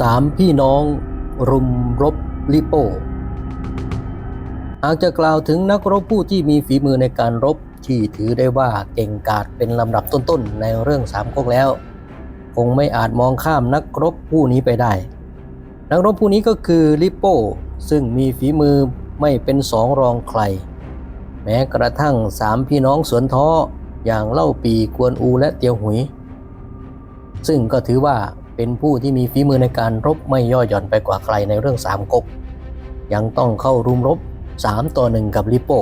สามพี่น้องรุมรบลิโป้หากจะกล่าวถึงนักรบผู้ที่มีฝีมือในการรบที่ถือได้ว่าเก่งกาจเป็นลำดับต้นๆ ในเรื่องสามก๊กแล้ว คงไม่อาจมองข้ามนักรบผู้นี้ไปได้ นักรบผู้นี้ก็คือลิโป้ซึ่งมีฝีมือไม่เป็นสองรองใคร แม้กระทั่งสามพี่น้องสวนท้ออย่างเล่าปีกวนอูและเตียวหุย ซึ่งก็ถือว่า เป็นผู้ที่มีฝีมือในการรบไม่ย่อหย่อนไปกว่าใครในเรื่องสามก๊กยังต้องเข้ารุมรบสามต่อหนึ่งกับลิโป้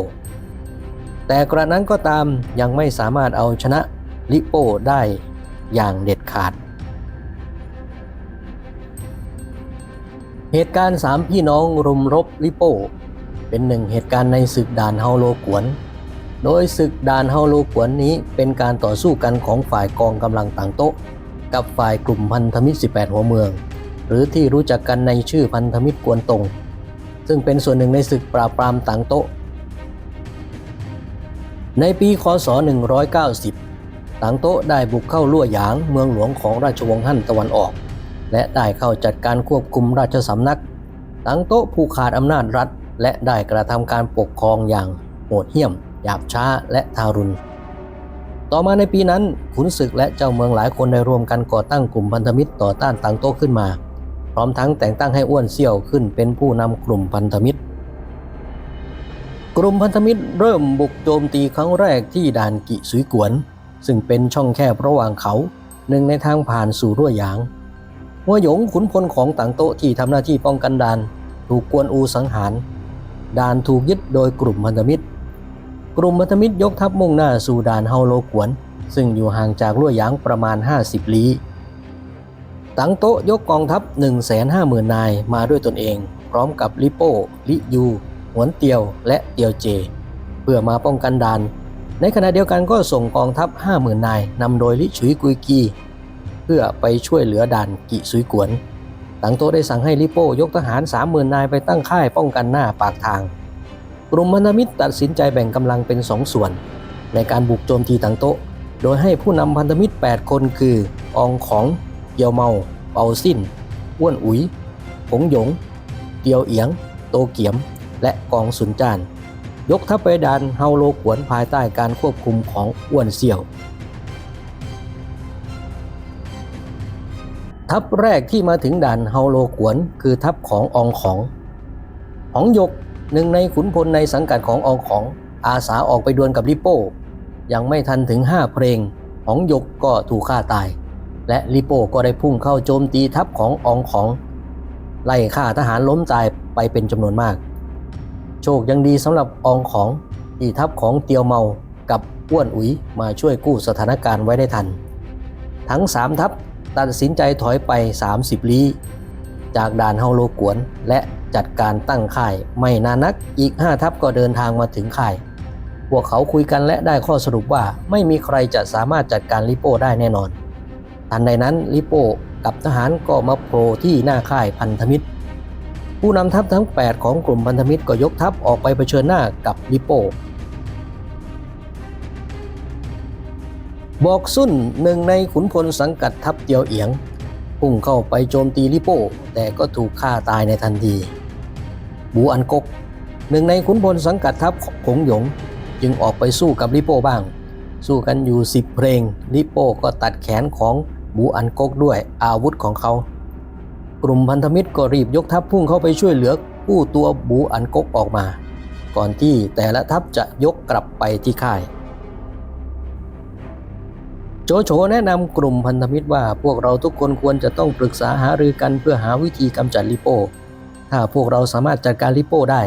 แต่กระนั้นก็ตามยังไม่สามารถเอาชนะลิโป้ได้อย่างเด็ดขาด เหตุการณ์สามพี่น้องรุมรบลิโป้เป็นหนึ่งเหตุการณ์ในศึกด่านเฮาโลกวน โดยศึกด่านเฮาโลกวนนี้เป็นการต่อสู้กันของฝ่ายกองกำลังต่างโต๊ะ กับฝ่ายกลุ่มพันธมิตร 18 หัวเมือง หรือที่รู้จักกันในชื่อพันธมิตรกวนตง ซึ่งเป็นส่วนหนึ่งในศึกปราบปรามต่างโต๊ะ ในปีคศ 190 ต่างโต๊ะได้บุกเข้าลั่วหยางเมืองหลวงของราชวงศ์ฮั่นตะวันออก และได้เข้าจัดการควบคุมราชสำนักต่างโต๊ะผู้ขาดอำนาจรัฐ และได้กระทำการปกครองอย่างโหดเหี้ยมหยาบช้าและทารุณ ต่อมาในปีนั้นขุนศึกและเจ้าเมืองหลายคนได้รวมกันก่อตั้งกลุ่มพันธมิตรต่อต้านต่างโต๊ะขึ้นมา พร้อมทั้งแต่งตั้งให้อ้วนเซี่ยวขึ้นเป็นผู้นำกลุ่มพันธมิตร กลุ่มพันธมิตรเริ่มบุกโจมตีครั้งแรกที่ด่านกิสุยกวน ซึ่งเป็นช่องแคบระหว่างเขาหนึ่งในทางผ่านสู่รั่วหยางหัวหยงขุนพลของต่างโต๊ะที่ทำหน้าที่ป้องกันด่าน ถูกกวนอูสังหารด่านถูกยึดโดยกลุ่มพันธมิตร กลุ่มพันธมิตรยกทัพมุ่งหน้าสู่ด่านเฮาโลกวน ซึ่งอยู่ห่างจากลั่วหยางประมาณ 50 ลี้ตังโต๊ะยกกองทัพ 150,000 นายมาด้วยตนเอง พร้อมกับลิโป้ ลิยู หวนเตียว และเตียวเจ เพื่อมาป้องกันด่าน ในขณะเดียวกันก็ส่งกองทัพ 50,000 นายนำโดยลิฉุยกุยกี เพื่อไปช่วยเหลือด่านกิซุยกวน ตังโตได้สั่งให้ลิโป้ยกทหาร 30,000 นายไปตั้งค่ายป้องกันหน้าปากทาง กลุ่มพันธมิตรตัดสินใจแบ่งกำลังเป็นสองส่วน ในการบุกโจมตีตังโต๊ะ โดยให้ผู้นำพันธมิตร 8 คนคือ อองของเกียวเมาเปาสิ้นอ้วนอุ๋ยผงหยง เตียวเอียง โตเกียม และกองสุนจาน ยกทัพไปดานเฮาโลกวนภายใต้การควบคุมของอ้วนเสี่ยว ทัพแรกที่มาถึงด่านเฮาโลกวนคือทัพของอองของหองหยก หนึ่งในขุนพลในสังกัดขององของอาสาออกไปดวลกับลิโป้ ยังไม่ทันถึงห้าเพลงหองหยกก็ถูกฆ่าตาย และลิโป้ก็ได้พุ่งเข้าโจมตีทัพขององของ ไล่ฆ่าทหารล้มตายไปเป็นจำนวนมาก โชคยังดีสำหรับองของที่ทัพของเตียวเมากับอ้วนอุ๋ยมาช่วยกู้สถานการณ์ไว้ได้ทัน ทั้งสามทัพตัดสินใจถอยไป 30 ลี้ จากด่านเฮาโลกวนและ จัดการตั้งค่าย ไม่นานนักอีก 5 ทัพก็เดินทางมาถึงค่าย พวกเขาคุยกันและได้ข้อสรุปว่าไม่มีใครจะสามารถจัดการลิโป้ได้แน่นอน ทันใดนั้นลิโป้กับทหารก็มาโผล่ที่หน้าค่ายพันธมิตร ผู้นำทัพทั้ง 8 ของกลุ่มพันธมิตรก็ยกทัพออกไปเผชิญหน้ากับลิโป้บอกซุ่นหนึ่งในขุนพลสังกัดทัพเตียวเอียง พุ่งเข้าไปโจมตีลิโป้ แต่ก็ถูกฆ่าตายในทันที บูอันกก หนึ่งในขุนพลสังกัดทัพขงหยง จึงออกไปสู้กับลิโป้บ้าง สู้กันอยู่สิบเพลงลิโป้ก็ตัดแขนของบูอันกกด้วยอาวุธของเขา กลุ่มพันธมิตรก็รีบยกทัพพุ่งเข้าไปช่วยเหลือกู้ตัวบูอันกกออกมา ก่อนที่แต่ละทัพจะยกกลับไปที่ค่ายโจโฉแนะนำกลุ่มพันธมิตรว่าพวกเราทุกคนควรจะต้องปรึกษาหารือกันเพื่อหาวิธีกำจัดลิโป ถ้าพวกเราสามารถจัดการลิโป้ได้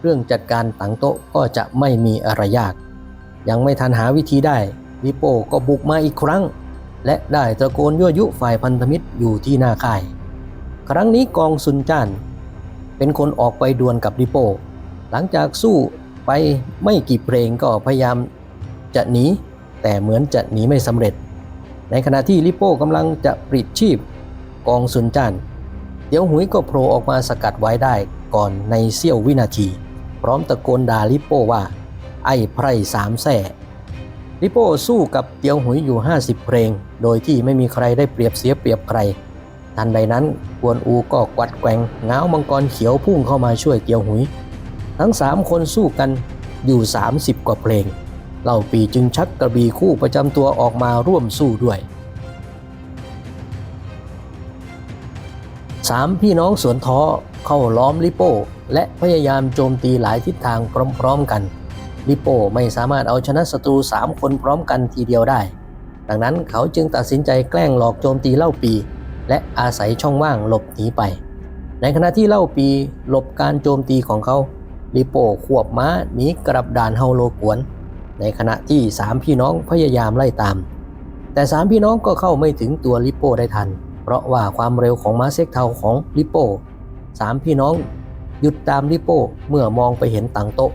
เรื่องจัดการตังโต๊ะก็จะไม่มีอะไรยาก ยังไม่ทันหาวิธีได้ลิโป้ก็บุกมาอีกครั้ง และได้ตะโกนยั่วยุฝ่ายพันธมิตรอยู่ที่หน้าค่าย ครั้งนี้กองซุนจ้าน เป็นคนออกไปดวลกับลิโป้หลังจากสู้ไปไม่กี่เพลงก็พยายามจะหนีแต่เหมือนจะหนีไม่สำเร็จ ในขณะที่ลิโป้กำลังจะปลิดชีพ กองซุนจ้าน เดี๋ยวหุยก็โผล่ออกมาสกัดไว้ได้ก่อนในเสี้ยววินาที พร้อมตะโกนด่าลิโป้ว่า ไอ้ไพร่สามแส่ลิโป้สู้กับเตียวหุยอยู่ 50 เพลง โดยที่ไม่มีใครได้เปรียบเสียเปรียบใคร ทันใดนั้นกวนอูก็กวัดแกว่งง้าวมังกรเขียวพุ่งเข้ามาช่วยเตียวหุย ทั้งสามคนสู้กันอยู่ 30 กว่าเพลงเหล่าปีจึงชักกระบี่คู่ประจำตัวออกมาร่วมสู้ด้วย สามพี่น้องสวนท้อเข้าล้อมลิโป้ และพยายามโจมตีหลายทิศทางพร้อมๆกัน ลิโป้ไม่สามารถเอาชนะศัตรู 3 คนพร้อมกันทีเดียวได้ ดังนั้นเขาจึงตัดสินใจแกล้งหลอกโจมตีเล่าปี และอาศัยช่องว่างหลบหนีไป ในขณะที่เล่าปีหลบการโจมตีของเขา ลิโป้ขวบม้าหนีกลับด่านเฮาโลกวน ในขณะที่สามพี่น้องพยายามไล่ตาม แต่สามพี่น้องก็เข้าไม่ถึงตัวลิโป้ได้ทัน ราะว่าความเร็วของม้าเซ็กเทาของลิโป้สามพี่น้องหยุดตามลิโป้เมื่อมองไปเห็นตังโตะ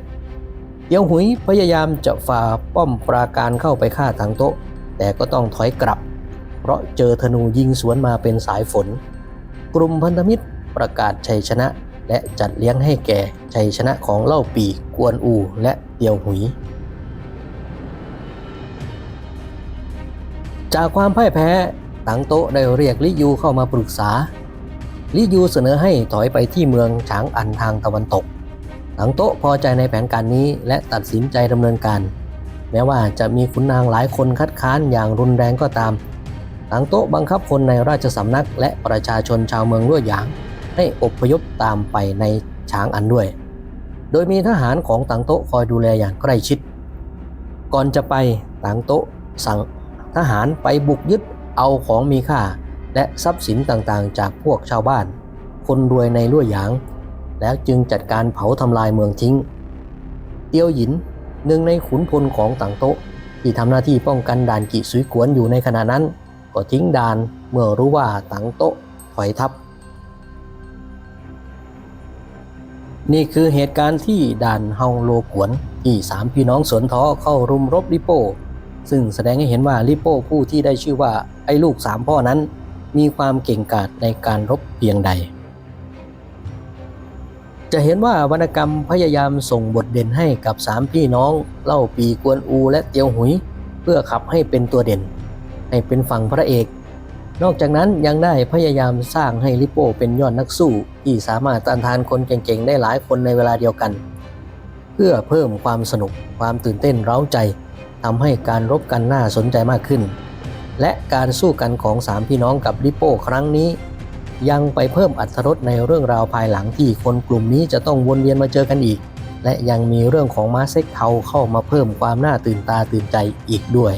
เตียวหุยพยายามจะฝ่าป้อมปราการเข้าไปฆ่าตังโตะแต่ก็ต้องถอยกลับ เพราะเจอธนูยิงสวนมาเป็นสายฝน กลุ่มพันธมิตรประกาศชัยชนะ และจัดเลี้ยงให้แก่ชัยชนะของเล่าปีกวนอูและเตียวหุย จากความพ่ายแพ้ ตังโตะได้เรียกลิยูเข้ามาปรึกษา ลิยูเสนอให้ถอยไปที่เมืองฉางอันทางตะวันตก ตังโตะพอใจในแผนการนี้และตัดสินใจดำเนินการ แม้ว่าจะมีขุนนางหลายคนคัดค้านอย่างรุนแรงก็ตาม ตังโตะบังคับคนในราชสำนักและประชาชนชาวเมืองลั่วหยางให้อพยพตามไปในฉางอันด้วย โดยมีทหารของตังโตะคอยดูแลอย่างใกล้ชิด ก่อนจะไปตังโตะสั่งทหารไปบุกยึด เอาของมีค่าและทรัพย์สินต่างๆ จากพวกชาวบ้าน คนรวยในลั่วหยาง แล้วจึงจัดการเผาทำลายเมืองทิ้ง เตียวหยินหนึ่งในขุนพลของตังโตะที่ทำหน้าที่ป้องกันด่านกิสุยกวนอยู่ในขณะนั้น ก็ทิ้งด่านเมื่อรู้ว่าตังโตะถอยทัพนี่คือเหตุการณ์ที่ด่านเฮาโลกวนที่สามพี่น้องสวนท้อเข้ารุมรบลิโป ซึ่งแสดงให้เห็นว่าลิโป้ผู้ที่ได้ชื่อว่าไอ้ลูกสามพ่อนั้น มีความเก่งกาจในการรบเพียงใด จะเห็นว่าวรรณกรรมพยายามส่งบทเด่นให้กับสามพี่น้องเล่าปีกวนอูและเตียวหุย เพื่อขับให้เป็นตัวเด่น ให้เป็นฝั่งพระเอก นอกจากนั้นยังได้พยายามสร้างให้ลิโป้เป็นยอดนักสู้ที่สามารถต้านทานคนเก่งๆได้หลายคนในเวลาเดียวกัน เพื่อเพิ่มความสนุกความตื่นเต้นเร้าใจ ทำให้การรบกันน่าสนใจมากขึ้น และการสู้กันของสามพี่น้องกับลิโป้ครั้งนี้ ยังไปเพิ่มอัตรสในเรื่องราวภายหลังที่คนกลุ่มนี้จะต้องวนเวียนมาเจอกันอีก และยังมีเรื่องของม้าเซ็กเทาเข้ามาเพิ่มความน่าตื่นตาตื่นใจอีกด้วย